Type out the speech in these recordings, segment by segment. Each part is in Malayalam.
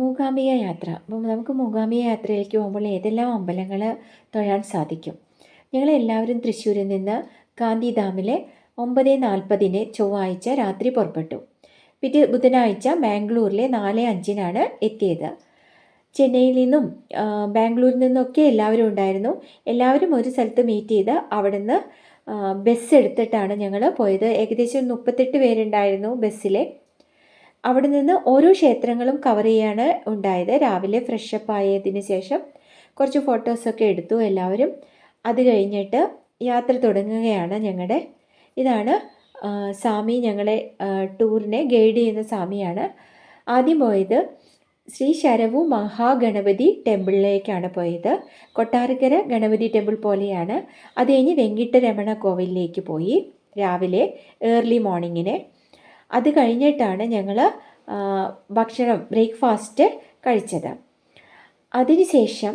മൂകാംബിക യാത്ര. അപ്പം നമുക്ക് മൂകാംബിക യാത്രയിലേക്ക് പോകുമ്പോൾ ഏതെല്ലാം അമ്പലങ്ങൾ തൊഴാൻ സാധിക്കും? ഞങ്ങളെല്ലാവരും തൃശ്ശൂരിൽ നിന്ന് ഗാന്ധിധാമിലെ ഒമ്പത് നാൽപ്പതിന് ചൊവ്വാഴ്ച രാത്രി പുറപ്പെട്ടു. പിറ്റേ ബുധനാഴ്ച ബാംഗ്ലൂരിലെ നാല് അഞ്ചിനാണ് എത്തിയത്. ചെന്നൈയിൽ നിന്നും ബാംഗ്ലൂരിൽ നിന്നൊക്കെ എല്ലാവരും ഉണ്ടായിരുന്നു. എല്ലാവരും ഒരു സ്ഥലത്ത് മീറ്റ് ചെയ്ത് അവിടുന്ന് ബസ് എടുത്തിട്ടാണ് ഞങ്ങൾ പോയത്. ഏകദേശം മുപ്പത്തെട്ട് പേരുണ്ടായിരുന്നു ബസ്സിലെ. അവിടെ നിന്ന് ഓരോ ക്ഷേത്രങ്ങളും കവർ ചെയ്യാണ് ഉണ്ടായത്. രാവിലെ ഫ്രഷപ്പ് ആയതിനു ശേഷം കുറച്ച് ഫോട്ടോസൊക്കെ എടുത്തു എല്ലാവരും. അത് കഴിഞ്ഞിട്ട് യാത്ര തുടങ്ങുകയാണ് ഞങ്ങളുടെ ഇതാണ് സ്വാമി ഞങ്ങളെ ടൂറിനെ ഗൈഡ് ചെയ്യുന്ന സ്വാമിയാണ്. ആദ്യം പോയത് ശ്രീ ശരവു മഹാഗണപതി ടെമ്പിളിലേക്കാണ് പോയത്. കൊട്ടാരക്കര ഗണപതി ടെമ്പിൾ പോലെയാണ്. അത് കഴിഞ്ഞ് വെങ്കിട്ടരമണ കോവിലിലേക്ക് പോയി. രാവിലെ ഏർലി മോർണിംഗിന് അത് കഴിഞ്ഞിട്ടാണ് ഞങ്ങൾ ഭക്ഷണം ബ്രേക്ക്ഫാസ്റ്റ് കഴിച്ചത്. അതിനുശേഷം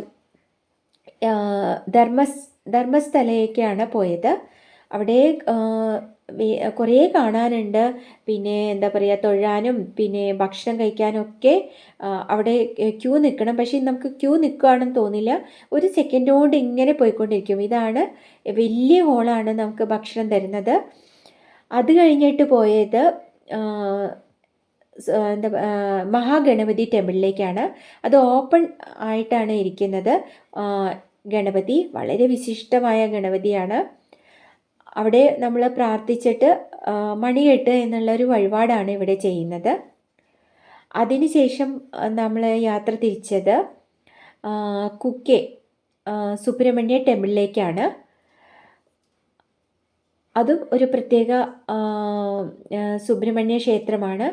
ധർമ്മസ് ധർമ്മസ്ഥലയൊക്കെയാണ് പോയത്. അവിടെ കുറേ കാണാനുണ്ട്. പിന്നെ എന്താ പറയുക തൊഴാനും പിന്നെ ഭക്ഷണം കഴിക്കാനും ഒക്കെ അവിടെ ക്യൂ നിൽക്കണം പക്ഷേ നമുക്ക് ക്യൂ നിൽക്കുകയാണെന്ന് തോന്നില്ല. ഒരു സെക്കൻഡ് കൊണ്ട് ഇങ്ങനെ പോയിക്കൊണ്ടിരിക്കും. ഇതാണ് വലിയ ഹോളാണ് നമുക്ക് ഭക്ഷണം തരുന്നത്. അത് കഴിഞ്ഞിട്ട് പോയത് എന്താ മഹാഗണപതി ടെമ്പിളിലേക്കാണ്. അത് ഓപ്പൺ ആയിട്ടാണ് ഇരിക്കുന്നത്. ഗണപതി വളരെ വിശിഷ്ടമായ ഗണപതിയാണ്. അവിടെ നമ്മൾ പ്രാർത്ഥിച്ചിട്ട് മണികെട്ട് എന്നുള്ളൊരു വഴിപാടാണ് ഇവിടെ ചെയ്യുന്നത്. അതിനുശേഷം നമ്മൾ യാത്ര തിരിച്ചത് കുക്കെ സുബ്രഹ്മണ്യ ടെമ്പിളിലേക്കാണ്. അതും ഒരു പ്രത്യേക സുബ്രഹ്മണ്യ ക്ഷേത്രമാണ്.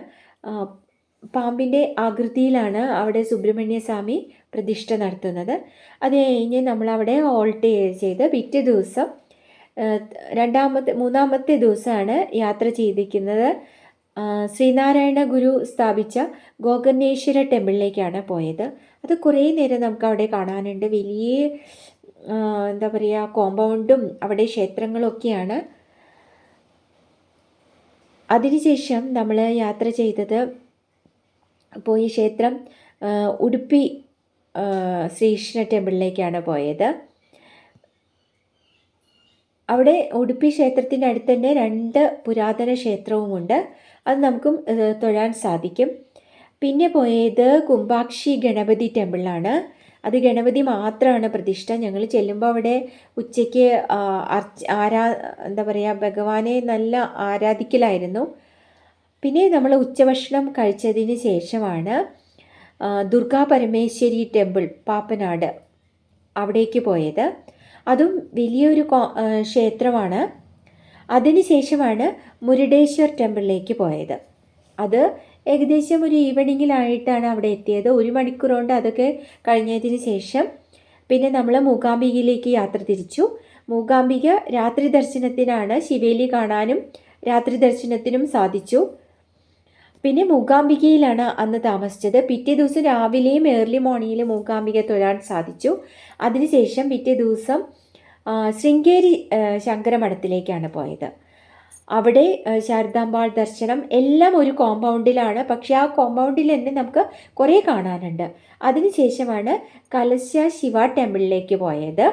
പാമ്പിന്റെ ആകൃതിയിലാണ് അവിടെ സുബ്രഹ്മണ്യ സ്വാമി പ്രതിഷ്ഠ നടത്തുന്നത്. അത് കഴിഞ്ഞ് നമ്മളവിടെ ഹോൾട്ട് ചെയ്ത് പിറ്റേ ദിവസം രണ്ടാമത്തെ മൂന്നാമത്തെ ദിവസമാണ് യാത്ര ചെയ്തിരിക്കുന്നത്. ശ്രീനാരായണ ഗുരു സ്ഥാപിച്ച ഗോകർണേശ്വര ടെമ്പിളിലേക്കാണ് പോയത്. അത് കുറേ നേരം നമുക്ക് അവിടെ കാണാനുണ്ട്. വലിയ എന്താ പറയുക കോമ്പൗണ്ടും അവിടെ ക്ഷേത്രങ്ങളൊക്കെയാണ്. അതിനുശേഷം നമ്മൾ യാത്ര ചെയ്തത് പോയി ക്ഷേത്രം ഉടുപ്പി ശ്രീകൃഷ്ണ ടെമ്പിളിലേക്കാണ് പോയത്. അവിടെ ഉടുപ്പി ക്ഷേത്രത്തിന്റെ അടുത്ത് തന്നെ രണ്ട് പുരാതന ക്ഷേത്രവുമുണ്ട്. അത് നമുക്കും തൊഴാൻ സാധിക്കും. പിന്നെ പോയത് കുംഭാക്ഷി ഗണപതി ടെമ്പിളാണ് അത് ഗണപതി മാത്രമാണ് പ്രതിഷ്ഠ. ഞങ്ങൾ ചെല്ലുമ്പോൾ അവിടെ ഉച്ചയ്ക്ക് ആരാ എന്താ പറയുക ഭഗവാനെ നല്ല ആരാധിക്കലായിരുന്നു. പിന്നെ നമ്മൾ ഉച്ചഭക്ഷണം കഴിച്ചതിന് ശേഷമാണ് ദുർഗാ പരമേശ്വരി ടെമ്പിൾ പാപ്പനാട് അവിടേക്ക് പോയത്. അതും വലിയൊരു ക്ഷേത്രമാണ്. അതിനുശേഷമാണ് മുരുടേശ്വർ ടെമ്പിളിലേക്ക് പോയത്. അത് ഏകദേശം ഒരു ഈവനിങ്ങിലായിട്ടാണ് അവിടെ എത്തിയത്. ഒരു മണിക്കൂർ കൊണ്ട് അതൊക്കെ കഴിഞ്ഞതിന് ശേഷം പിന്നെ നമ്മൾ മൂകാംബികയിലേക്ക് യാത്ര തിരിച്ചു. മൂകാംബിക രാത്രി ദർശനത്തിനാണ് ശിവേലി കാണാനും രാത്രി ദർശനത്തിനും സാധിച്ചു. പിന്നെ മൂകാംബികയിലാണ് അന്ന് താമസിച്ചത്. പിറ്റേ ദിവസം രാവിലെയും ഏർലി മോർണിംഗിൽ മൂകാംബിക തൊഴാൻ സാധിച്ചു. അതിനുശേഷം പിറ്റേ ദിവസം ശൃംഗേരി ശങ്കരമഠത്തിലേക്കാണ് പോയത്. അവിടെ ശാരദാമ്പാൾ ദർശനം എല്ലാം ഒരു കോമ്പൗണ്ടിലാണ് പക്ഷെ ആ കോമ്പൗണ്ടിൽ തന്നെ നമുക്ക് കുറേ കാണാനുണ്ട്. അതിനുശേഷമാണ് കലശ ശിവ ടെമ്പിളിലേക്ക് പോയത്.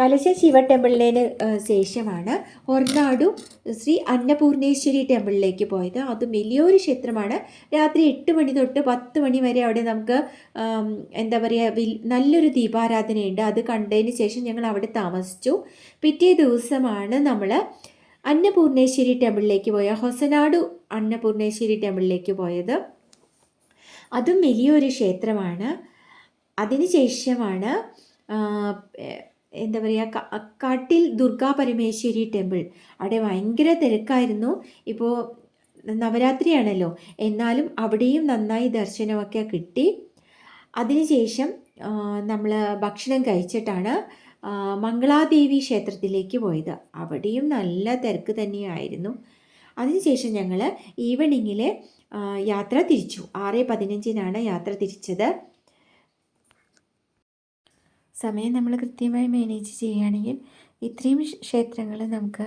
കലശ ശിവ ടെമ്പിളിന് ശേഷമാണ് ഹൊർനാടു ശ്രീ അന്നപൂർണേശ്വരി ടെമ്പിളിലേക്ക് പോയത്. അത് വലിയൊരു ക്ഷേത്രമാണ്. രാത്രി എട്ട് മണി തൊട്ട് പത്ത് മണി വരെ അവിടെ നമുക്ക് എന്താ പറയുക നല്ലൊരു ദീപാരാധനയുണ്ട്. അത് കണ്ടതിന് ശേഷം ഞങ്ങൾ അവിടെ താമസിച്ചു. പിറ്റേ ദിവസമാണ് നമ്മൾ അന്നപൂർണേശ്വരി ടെമ്പിളിലേക്ക് പോയ ഹൊസനാടു അന്നപൂർണേശ്വരി ടെമ്പിളിലേക്ക് പോയത്. അതും വലിയൊരു ക്ഷേത്രമാണ്. അതിനുശേഷമാണ് എന്താ പറയുക കാട്ടിൽ ദുർഗാ പരമേശ്വരി ടെമ്പിൾ. അവിടെ ഭയങ്കര തിരക്കായിരുന്നു. ഇപ്പോൾ നവരാത്രിയാണല്ലോ. എന്നാലും അവിടെയും നന്നായി ദർശനമൊക്കെ കിട്ടി. അതിനുശേഷം നമ്മൾ ഭക്ഷണം കഴിച്ചിട്ടാണ് മംഗളാദേവി ക്ഷേത്രത്തിലേക്ക് പോയത്. അവിടെയും നല്ല തിരക്ക് തന്നെയായിരുന്നു. അതിനുശേഷം ഞങ്ങൾ ഈവനിങ്ങിൽ യാത്ര തിരിച്ചു. ആറ് പതിനഞ്ചിനാണ് യാത്ര തിരിച്ചത്. സമയം നമ്മൾ കൃത്യമായി മാനേജ് ചെയ്യുകയാണെങ്കിൽ ഇത്രയും ക്ഷേത്രങ്ങൾ നമുക്ക്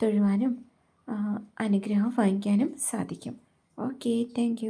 തൊഴുവാനും അനുഗ്രഹം വാങ്ങിക്കാനും സാധിക്കും. Okay thank